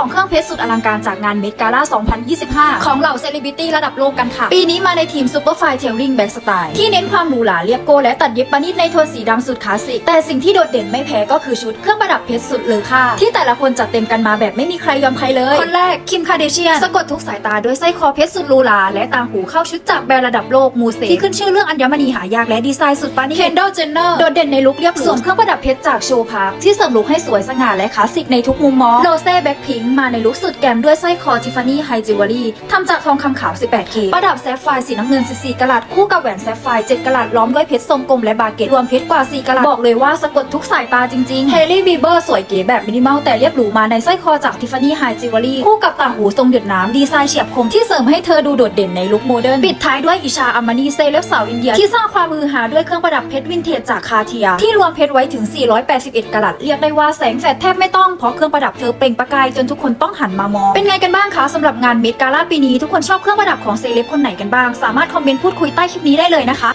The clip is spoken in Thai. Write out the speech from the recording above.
2 เครื่องเพชรสุดอลังการจากงานเมดกาล่า 2025 ของเหล่าเซเลบริตี้ระดับโลกกันค่ะ ปีนี้มาในทีมซูเปอร์ไฟเทลลิงแบ็กสไตล์ที่เน้นความหรูหราเรียบโกและตัดเย็บประณีตในโทนสีดำสุดคลาสสิก แต่สิ่งที่โดดเด่นไม่แพ้ก็คือชุดเครื่องประดับเพชรสุดเลอค่า ที่แต่ละคนจัดเต็มกันมาแบบไม่มีใครยอมใครเลย คนแรกคิมคาเดเชียนสะกดทุกสายตาด้วยสร้อยคอเพชรสุดหรูหราและต่างหูเข้าชุดจากแบรนด์ระดับโลกมูเซที่ขึ้นชื่อเรื่องอัญมณีหายากและดีไซน์สุดปานีเคนด l ลเจนเนอร์โดดเด่นในลุคเรียบสวมเครื่องประดับเพชรจากโชว์พาร์คที่เสริมลุคให้สวยสง่าและคลาสสิกในทุกมุมมองโรเซ่แบ็คพิงมาในลุคสุดแกมด้วยสร้อยคอทิฟฟานี่ไฮจิวเวลรี่ทำจากทองคำขาว 18K ประดับแซฟไฟร์สีน้ำเงิน 14กะรัตคู่กับแหวนแซฟไฟร์7กะรัตล้อมด้วยเพชรทรงกลมและบาเกต รวมเพชรกว่า 4กะรัตบอกเลยว่าสะกดทุกสายตาจริงๆเฮลี่บีเบอร์สวยเก๋แบบมินิมอลแต่เรียบหรูมาในสร้อยคอจากทิฟฟานี่ไฮจิวเวลรี่คู่กับต่างหูทรงหยดน้ำดีไซน์เฉียบคมที่เสริมให้เธอดูโดดเด่นในลุคโมเดิร์นปิดท้ายด้วยอิชาอามานีเซเลบสาวอินเดียที่สร้างความมือหาด้วยเครื่องประดับเพชรวินเทจจากคาเทีย ที่รวมเพชรไว้ถึง 481กะรัตเรียกได้ว่าแสงแฟดแทบไม่ต้องเพราะเครื่องประดับเธอเปล่งประกายจนทุกคนต้องหันมามอง เป็นไงกันบ้างคะสำหรับงานเมดกาล่าปีนี้ทุกคนชอบเครื่องประดับของเซเลบคนไหนกันบ้าง สามารถคอมเมนต์พูดคุยใต้คลิปนี้ได้เลยนะคะ